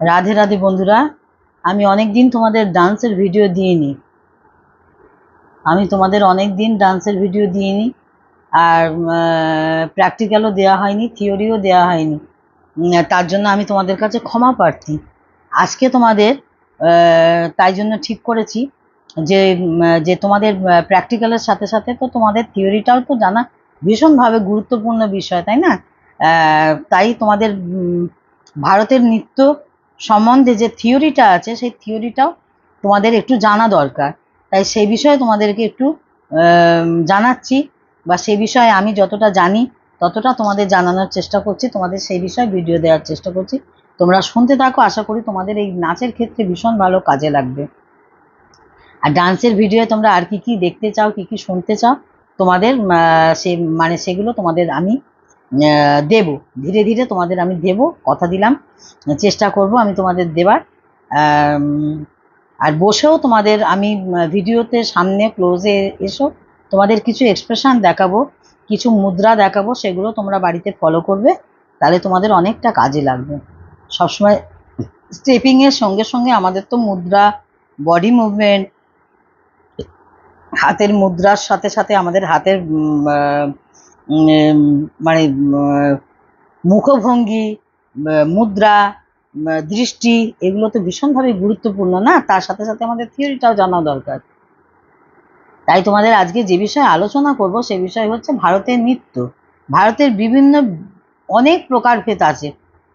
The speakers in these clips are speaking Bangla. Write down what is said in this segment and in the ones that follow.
রাধে রাধে বন্ধুরা, আমি অনেক দিন তোমাদের ডান্সের ভিডিও দিইনি। আমি তোমাদের অনেক দিন ডান্সের ভিডিও দিইনি আর প্র্যাকটিক্যালও দেওয়া হয়নি থিওরিও দেওয়া হয়নি। তার জন্য আমি তোমাদের কাছে ক্ষমা প্রার্থী। আজকে তোমাদের তাই জন্য ঠিক করেছি যে যে তোমাদের প্র্যাকটিক্যালের সাথে সাথে তো তোমাদের থিওরিটাও তো জানা ভীষণভাবে গুরুত্বপূর্ণ বিষয়, তাই না? তাই তোমাদের ভারতের নৃত্য সম্বন্ধে যে থিওরিটা আছে, সেই থিওরিটাও তোমাদের একটু জানা দরকার। তাই সেই বিষয়ে তোমাদেরকে একটু জানাচ্ছি বা সেই বিষয়ে আমি যতটা জানি, ততটা তোমাদের জানানোর চেষ্টা করছি। তোমাদের সেই বিষয়ে ভিডিও দেওয়ার চেষ্টা করছি। তোমরা শুনতে থাকো, আশা করি তোমাদের এই নাচের ক্ষেত্রে ভীষণ ভালো কাজে লাগবে। আর ডান্সের ভিডিও তোমরা আর কি কি দেখতে চাও, কি কি শুনতে চাও, তোমাদের সে মানে সেগুলো তোমাদের আমি দেব। ধীরে ধীরে তোমাদের আমি দেব, কথা দিলাম, চেষ্টা করব আমি তোমাদের দেবার। আর বসেও তোমাদের আমি ভিডিওতে সামনে ক্লোজে এসো, তোমাদের কিছু এক্সপ্রেশন দেখাবো, কিছু মুদ্রা দেখাবো, সেগুলো তোমরা বাড়িতে ফলো করবে, তাহলে তোমাদের অনেকটা কাজে লাগবে। সবসময় স্টেপিংয়ের সঙ্গে সঙ্গে আমাদের তো মুদ্রা বডি মুভমেন্ট হাতের মুদ্রার সাথে সাথে আমাদের হাতের মানে মুখভঙ্গি মুদ্রা দৃষ্টি, এগুলো তো ভীষণভাবে গুরুত্বপূর্ণ, না? তার সাথে সাথে আমাদের থিওরিটাও জানা দরকার। তাই তোমাদের আজকে যে বিষয়ে আলোচনা করব, সে বিষয় হচ্ছে ভারতের নৃত্য। ভারতের বিভিন্ন, অনেক প্রকারভেদ আছে,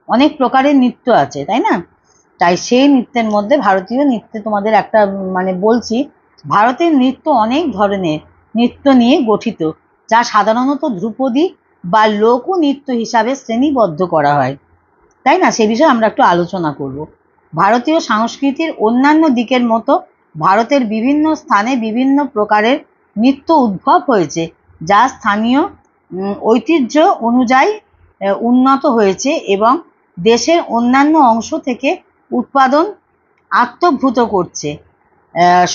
অনেক প্রকারের নৃত্য আছে, তাই না? তাই সেই নৃত্যের মধ্যে ভারতীয় নৃত্যে তোমাদের একটা মানে বলছি, ভারতের নৃত্য অনেক ধরনের নৃত্য নিয়ে গঠিত। যা সাধারণত ধ্রুপদী বা লোকনৃত্য হিসাবে শ্রেণীবদ্ধ করা হয়। তাই না? সে বিষয়ে আমরা একটু আলোচনা করব। ভারতীয় সংস্কৃতির অন্যান্য দিকের মতো ভারতের বিভিন্ন স্থানে বিভিন্ন প্রকারের নৃত্য উদ্ভব হয়েছে, যা স্থানীয় ঐতিহ্য অনুযায়ী উন্নত হয়েছে এবং দেশের অন্যান্য অংশ থেকে উৎপাদন আত্মভূত করছে।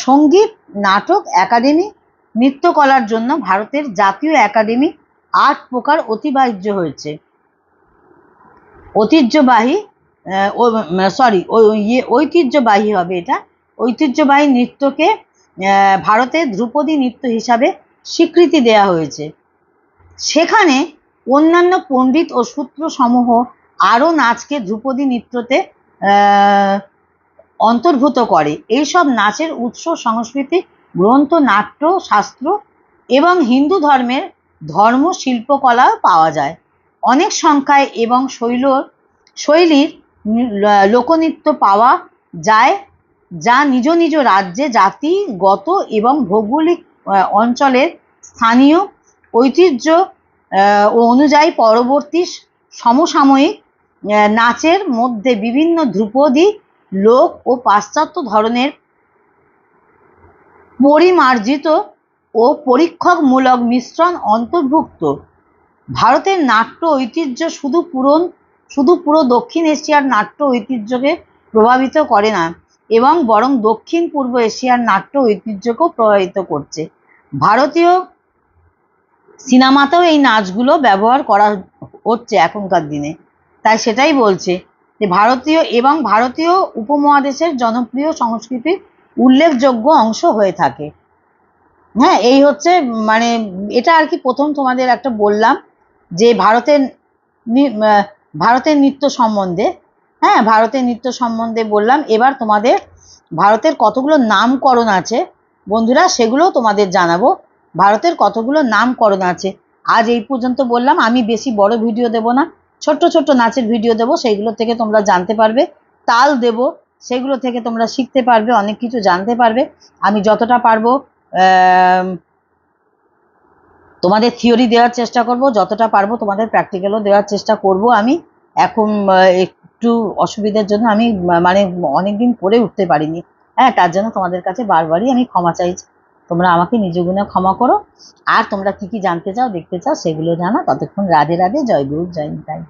সংগীত, নাটক, একাডেমি নৃত্যকলার জন্য ভারতের জাতীয় একাডেমি আট প্রকার অতিবাহ্য হয়েছে। ঐতিহ্যবাহী সরি ইয়ে ঐতিহ্যবাহী হবে এটা। ঐতিহ্যবাহী নৃত্যকে আহ, ভারতের ধ্রুপদী নৃত্য হিসাবে স্বীকৃতি দেওয়া হয়েছে। সেখানে অন্যান্য পণ্ডিত ও সূত্রসমূহ আরও নাচকে ধ্রুপদী নৃত্যতে অন্তর্ভুত করে। এইসব নাচের উৎস সংস্কৃতি গ্রন্থ, নাট্য, শাস্ত্র এবং হিন্দু ধর্মের ধর্ম শিল্পকলাও পাওয়া যায়। অনেক সংখ্যায় এবং শৈল, শৈলীর লোকনৃত্য পাওয়া যায়, যা নিজ নিজ রাজ্যে জাতিগত এবং ভৌগোলিক অঞ্চলের স্থানীয় ঐতিহ্য অনুযায়ী পরবর্তী সমসাময়িক নাচের মধ্যে বিভিন্ন ধ্রুপদী, লোক ও পাশ্চাত্য ধরনের পরিমার্জিত ও পরীক্ষকমূলক মিশ্রণ অন্তর্ভুক্ত। ভারতের নাট্য ঐতিহ্য শুধু পূরণ শুধু পুরো দক্ষিণ এশিয়ার নাট্য ঐতিহ্যকে প্রভাবিত করে না, এবং বরং দক্ষিণ পূর্ব এশিয়ার নাট্য ঐতিহ্যকেও প্রভাবিত করছে। ভারতীয় সিনেমাতেও এই নাচগুলো ব্যবহার করা হচ্ছে এখনকার দিনে। তাই সেটাই বলছে যে, ভারতীয় এবং ভারতীয় উপমহাদেশের জনপ্রিয় সংস্কৃতির উল্লেখযোগ্য অংশ হয়ে থাকে। হ্যাঁ এই হচ্ছে মানে এটা আর কি প্রথম তোমাদের একটা বললাম যে ভারতের ভারতের নৃত্য সম্বন্ধে। হ্যাঁ ভারতের নৃত্য সম্বন্ধে বললাম। এবার তোমাদের ভারতের কতগুলো নামকরণ আছে? বন্ধুরা, সেগুলোও তোমাদের জানাব। ভারতের কতগুলো নামকরণ আছে? আজ এই পর্যন্ত বললাম, আমি বেশি বড় ভিডিও দেব না। ছোট্ট ছোট্ট নাচের ভিডিও দেব, সেইগুলো থেকে তোমরা জানতে পারবে। তাল দেব সেগুলো থেকে তোমরা শিখতে পারবে, অনেক কিছু জানতে পারবে। আমি যতটা পারব তোমাদের থিওরি দেওয়ার চেষ্টা করব। যতটা পারব, তোমাদের প্র্যাকটিক্যালও দেওয়ার চেষ্টা করব আমি। এখন একটু অসুবিধার জন্য আমি মানে অনেক দিন করে উঠতে পারিনি। হ্যাঁ তার জন্য তোমাদের কাছে বারবারই আমি ক্ষমা চাইছি তোমরা আমাকে নিজ গুণে ক্ষমা করো। আর তোমরা কি কি জানতে চাও, দেখতে চাও, সেগুলো জানা ততক্ষণ রাধে রাধে, জয় গুরু, জয় নিতাই।